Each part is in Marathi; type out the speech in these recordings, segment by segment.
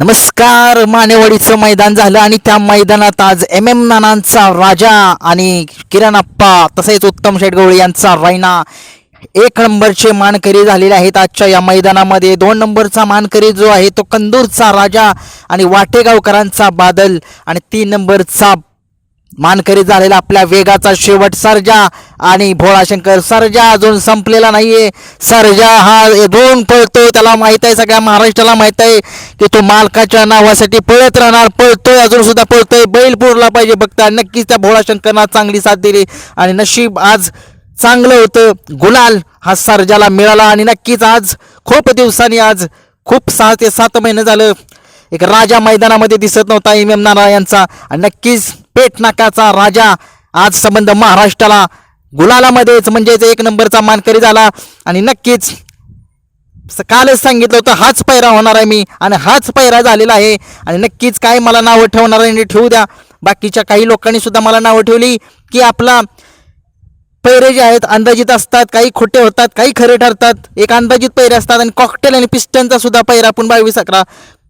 नमस्कार मानेवाडीचं मैदान झालं आणि त्या मैदानात आज एम एम नानांचा राजा आणि किरण अप्पा तसेच उत्तम शेटगवळी यांचा रायना एक नंबरचे मानकरी झालेले आहेत आजच्या या मैदानामध्ये. दोन नंबरचा मानकरी जो आहे तो कंदूरचा राजा आणि वाटेगावकरांचा बादल आणि तीन नंबरचा मानकरी झालेला आपल्या वेगाचा शेवट सर्जा आणि भोळाशंकर सर्जा अजून संपलेला नाहीये. सर्जा हा दोन पळतो त्याला माहीत आहे सगळ्या महाराष्ट्राला माहीत आहे की तो मालकाच्या नावासाठी पळत राहणार पळतोय अजून सुद्धा पळतोय. बैल पुरला पाहिजे बघता नक्कीच त्या भोळाशंकरना चांगली साथ दिली आणि नशीब आज चांगलं होतं. गुलाल हा सर्जाला मिळाला आणि नक्कीच आज खूप दिवसांनी आज खूप सहा ते सात महिने झालं. एक राजा मैदानामध्ये दिसत नव्हता एम एम नारायणचा यांचा आणि नक्कीच पेटनाकाचा राजा. आज संबंध महाराष्ट्राला गुलालामध्येच म्हणजेच एक नंबरचा मानकरी झाला. आणि नक्कीच स- कालच सांगितलं होतं हाच पैरा होणार आहे मी आणि हाच पैरा झालेला आहे. आणि नक्कीच काय मला नावं ठेवणार आहे आणि ठेवू द्या. बाकीच्या काही लोकांनी सुद्धा मला नावं ठेवली की आपला पैरे जे आहेत अंदाजित असतात काही खोटे होतात काही खरे ठरतात. एक अंदाजित पैरे असतात आणि कॉकटेल आणि पिस्टनचा सुद्धा पैरा आपण बावीस अकरा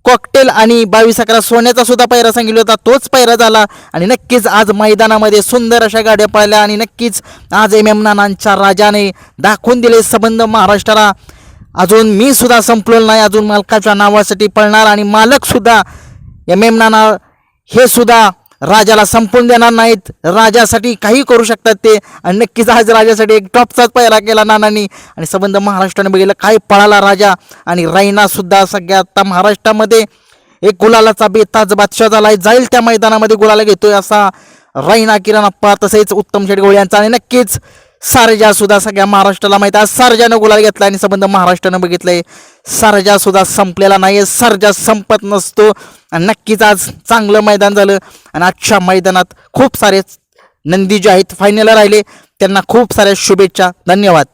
कॉकटेल आणि बावीस अकरा सोन्याचा सुद्धा पैरा सांगितला होता. तोच पायरा झाला आणि नक्कीच आज मैदानामध्ये सुंदर अशा गाड्या पळल्या आणि नक्कीच आज एम एम नानांच्या राजाने दाखवून दिले संबंध महाराष्ट्राला. अजून मी सुद्धा संपलेलो नाही अजून मालकाच्या नावासाठी पळणार आणि मालक सुद्धा एम एम नाना हे सुद्धा राजाला संपून देणार नाहीत. राजासाठी काही करू शकतात ते. आणि नक्कीच आज राजासाठी एक टॉपचाच पहिला केला नानांनी. आणि संबंध महाराष्ट्राने बघितलं काय पळाला राजा. आणि रायना सुद्धा सगळ्या आता महाराष्ट्रामध्ये एक गुलालाचा बेताज बादशाह झालाय. जाईल त्या मैदानामध्ये गुलाला घेतोय असा रायना किरण अप्पा तसेच उत्तम शेडगोळे यांचा. आणि नक्कीच सारजा सुद्धा सगळ्या महाराष्ट्राला माहिती आहे. सारजानं गुलाल घेतला आणि संबंध महाराष्ट्रानं बघितलंय. सारजा सुद्धा संपलेला नाही सारजा संपत नसतो. आणि नक्कीच आज चांगलं मैदान झालं. आणि आजच्या मैदानात खूप सारे नंदी जे आहेत फायनलला राहिले. त्यांना खूप साऱ्या शुभेच्छा. धन्यवाद.